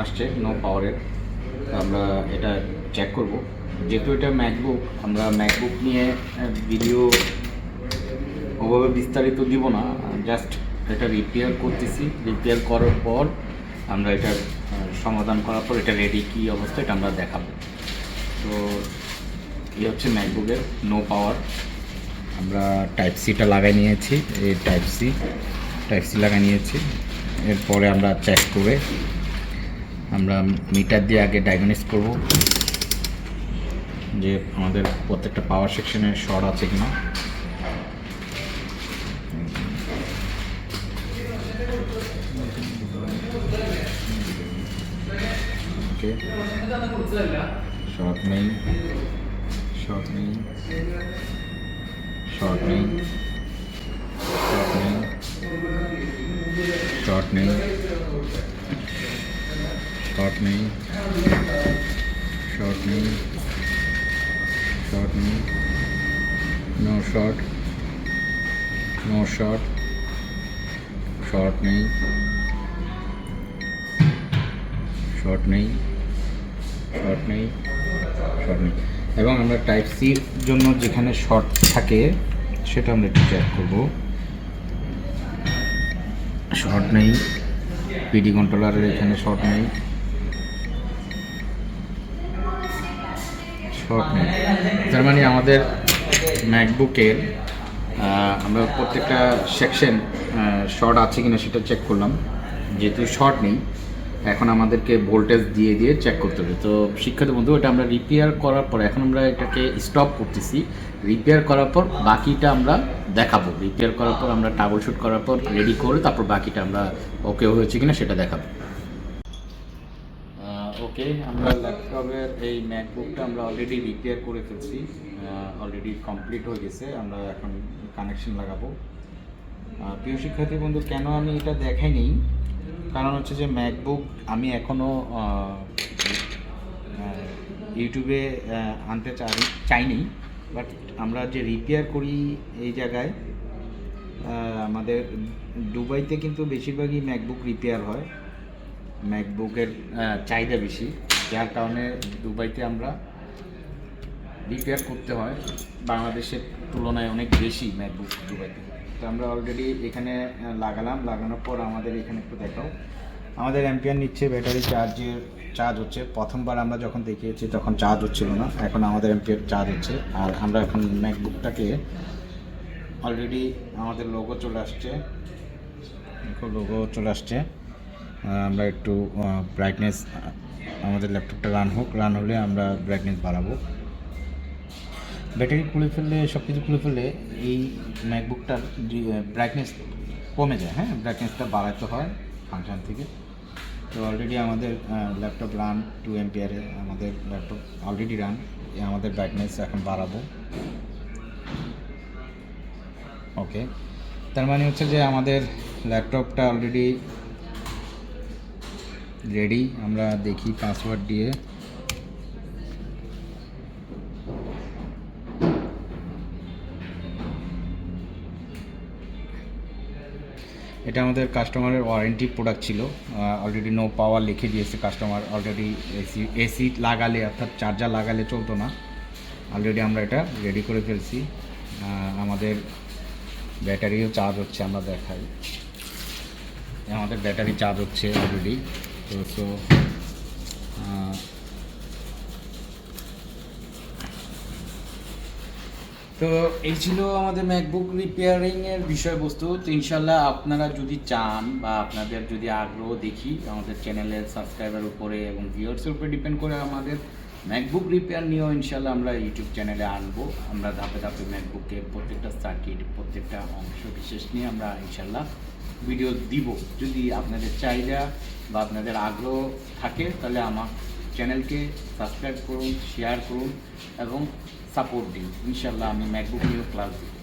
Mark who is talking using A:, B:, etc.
A: আসছে নো পাওয়ারের আমরা এটা চেক করব। যেহেতু এটা ম্যাকবুক আমরা ম্যাকবুক নিয়ে ভিডিও ওভাবে বিস্তারিত দিব না। জাস্ট এটা রিপেয়ার করতেছি। রিপেয়ার করার পর আমরা এটার সমাধান করার পর এটা রেডি কী অবস্থা এটা আমরা দেখাবো। তো এই হচ্ছে ম্যাকবুকের নো পাওয়ার আমরা টাইপ সিটা লাগাই নিয়েছি। এই টাইপ সি টাইপ সি লাগাই নিয়েছি। এরপরে আমরা চেক করে আমরা মিটার দিয়ে আগে ডায়াগনোস করব। যে আমাদের প্রত্যেকটা পাওয়ার সেকশনে শর্ট আছে কিনা। শর্ট নেই শর্ট নেই শর্ট নেই শর্ট নেই শর্ট নেই শর্ট নেই শর্ট নেই no short no short short নেই শর্ট নেই শর্ট নেই শর্ট নেই এবং আমরা টাইপ সির জন্য যেখানে শর্ট থাকে, সেটা আমরা একটু চেক করব। শর্ট নেই, পিডি কন্ট্রোলারের এখানে শর্ট নেই। শর্ট নেই। তার মানে আমাদের ম্যাকবুকের আমরা প্রত্যেকটা সেকশন শর্ট আছে কিনা সেটা চেক করলাম। যেহেতু শর্ট নেই এখন আমাদেরকে ভোল্টেজ দিয়ে দিয়ে চেক করতে হবে। তো শিক্ষার্থী বন্ধু, এটা আমরা রিপেয়ার করার পর, এখন আমরা এটাকে স্টপ করতেছি। রিপেয়ার করার পর বাকিটা আমরা দেখাবো। রিপেয়ার করার পর আমরা টাবল শুট করার পর রেডি করে তারপর বাকিটা আমরা ওকে হয়েছে কিনা সেটা দেখাবো। ওকে আমরা ল্যাপটপের এই ম্যাকবুকটা আমরা অলরেডি রিপেয়ার করে ফেলছি। অলরেডি কমপ্লিট হয়ে গেছে। আমরা এখন কানেকশন লাগাবো। প্রিয় শিক্ষার্থী বন্ধু, কেন আমি এটা দেখাইনি? কারণ হচ্ছে যে ম্যাকবুক আমি এখনও ইউটিউবে আনতে চাই, চাইনি বাট আমরা যে রিপেয়ার করি এই জায়গায় আমাদের দুবাইতে কিন্তু বেশিরভাগই ম্যাকবুক রিপেয়ার হয় ম্যাকবুকের চাহিদা বেশি, যার কারণে দুবাইতে আমরা রিপেয়ার করতে হয়। বাংলাদেশের তুলনায় অনেক বেশি ম্যাকবুক দুবাইতে। তো আমরা অলরেডি এখানে লাগালাম। লাগানোর পর আমাদের এখানে একটু দেখাও। আমাদের অ্যাম্পিয়ার নিচ্ছে ব্যাটারি চার্জের চার্জ হচ্ছে। প্রথমবার আমরা যখন দেখিয়েছি তখন চার্জ হচ্ছিল না। এখন আমাদের অ্যাম্পিয়ার চার্জ হচ্ছে। আর আমরা এখন ম্যাকবুকটাকে অলরেডি আমাদের লোগো চলে আসছে। লোগো চলে আসছে। আমরা একটু ব্রাইটনেস আমাদের ল্যাপটপটা রান হোক। রান হলে আমরা ব্রাইটনেস বাড়াবো। ব্যাটারি খুলে ফেললে সব কিছু খুলে ফেললে এই ম্যাকবুকটার ব্রাইটনেস কমে যায় হ্যাঁ? ব্রাইটনেসটা বাড়াতে হয় ফাংশন থেকে। তো অলরেডি আমাদের ল্যাপটপ রান টু এমপিয়ারে আমাদের ল্যাপটপ অলরেডি রান আমাদের ব্রাইটনেস এখন বাড়াবো। ওকে তার মানে হচ্ছে যে আমাদের ল্যাপটপটা অলরেডি রেডি আমরা দেখি পাসওয়ার্ড দিয়ে। এটা আমাদের কাস্টমারের ওয়ারেন্টি প্রোডাক্ট ছিল। অলরেডি নো পাওয়ার লিখে দিয়েছে কাস্টমার অলরেডি এসি এসি লাগালে অর্থাৎ চার্জার লাগালে চলতো না। অলরেডি আমরা এটা রেডি করে ফেলছি। আমাদের ব্যাটারিও চার্জ হচ্ছে, আমরা দেখাই। আমাদের ব্যাটারি চার্জ হচ্ছে অলরেডি তো সো তো এই ছিল আমাদের ম্যাকবুক রিপেয়ারিং এর বিষয়বস্তু। তো ইনশাল্লাহ আপনারা যদি চান বা আপনাদের যদি আগ্রহ দেখি, আমাদের চ্যানেলের সাবস্ক্রাইবার উপরে এবং ভিউয়ার্সের উপরে ডিপেন্ড করে আমাদের ম্যাকবুক রিপেয়ার নিয়েও ইনশাল্লাহ আমরা ইউটিউব চ্যানেলে আনব। আমরা ধাপে ধাপে ম্যাকবুকের প্রত্যেকটা সার্কিট প্রত্যেকটা অংশ বিশেষ নিয়ে আমরা ইনশাল্লাহ ভিডিও দিব। যদি আপনাদের চাহিদা বা আপনাদের আগ্রহ থাকে, তাহলে আমার চ্যানেলকে সাবস্ক্রাইব করুন শেয়ার করুন এবং সাপোর্ট দিই। ইনশাল্লাহ আমি ম্যাকবুক নিয়েও ক্লাস দিব